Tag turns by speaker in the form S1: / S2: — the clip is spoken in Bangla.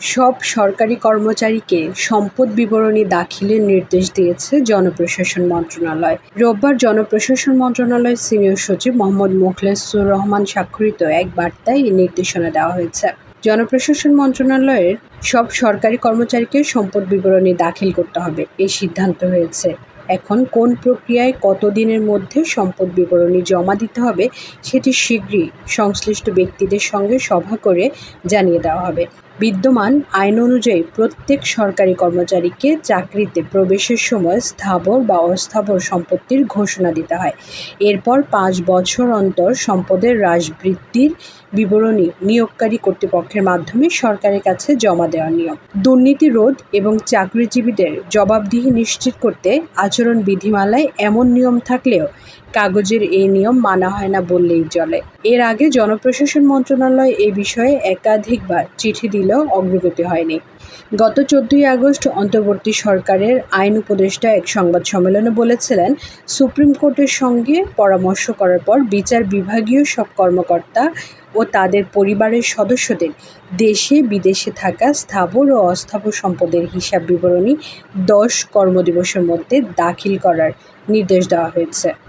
S1: সব সরকারি কর্মচারীকে সম্পদ বিবরণী দাখিলের নির্দেশ দিয়েছে জনপ্রশাসন মন্ত্রণালয়। রোববার জনপ্রশাসন মন্ত্রণালয়ের সিনিয়র সচিব মোহাম্মদ মোখলেসুর রহমান স্বাক্ষরিত এক বার্তায় এই নির্দেশনা দেওয়া হয়েছে। জনপ্রশাসন মন্ত্রণালয়ের সব সরকারি কর্মচারীকে সম্পদ বিবরণী দাখিল করতে হবে, এই সিদ্ধান্ত হয়েছে। এখন কোন প্রক্রিয়ায় কত দিনের মধ্যে সম্পদ বিবরণী জমা দিতে হবে, সেটি শীঘ্রই সংশ্লিষ্ট ব্যক্তিদের সঙ্গে সভা করে জানিয়ে দেওয়া হবে। বিদ্যমান আইন অনুযায়ী প্রত্যেক সরকারি কর্মচারীকে চাকরিতে প্রবেশের সময় স্থাবর বা অস্থাবর সম্পত্তির ঘোষণা দিতে হয়। এরপর পাঁচ বছর অন্তর সম্পদের হ্রাস বৃদ্ধির বিবরণী নিয়োগকারী কর্তৃপক্ষের মাধ্যমে সরকারের কাছে জমা দেওয়ার নিয়ম। দুর্নীতি রোধ এবং চাকরিজীবীদের জবাবদিহি নিশ্চিত করতে আচরণ বিধিমালায় এমন নিয়ম থাকলেও কাগজের এই নিয়ম মানা হয় না বললেই চলে। এর আগে জনপ্রশাসন মন্ত্রণালয় এ বিষয়ে একাধিকবার চিঠি দিলেও অগ্রগতি হয়নি। গত চোদ্দই আগস্ট অন্তর্বর্তী সরকারের আইন উপদেষ্টা এক সংবাদ সম্মেলনে বলেছিলেন, সুপ্রিম কোর্টের সঙ্গে পরামর্শ করার পর বিচার বিভাগীয় সব কর্মকর্তা ও তাদের পরিবারের সদস্যদের দেশে বিদেশে থাকা স্থাবর ও অস্থাবর সম্পদের হিসাব বিবরণী দশ কর্মদিবসের মধ্যে দাখিল করার নির্দেশ দেওয়া হয়েছে।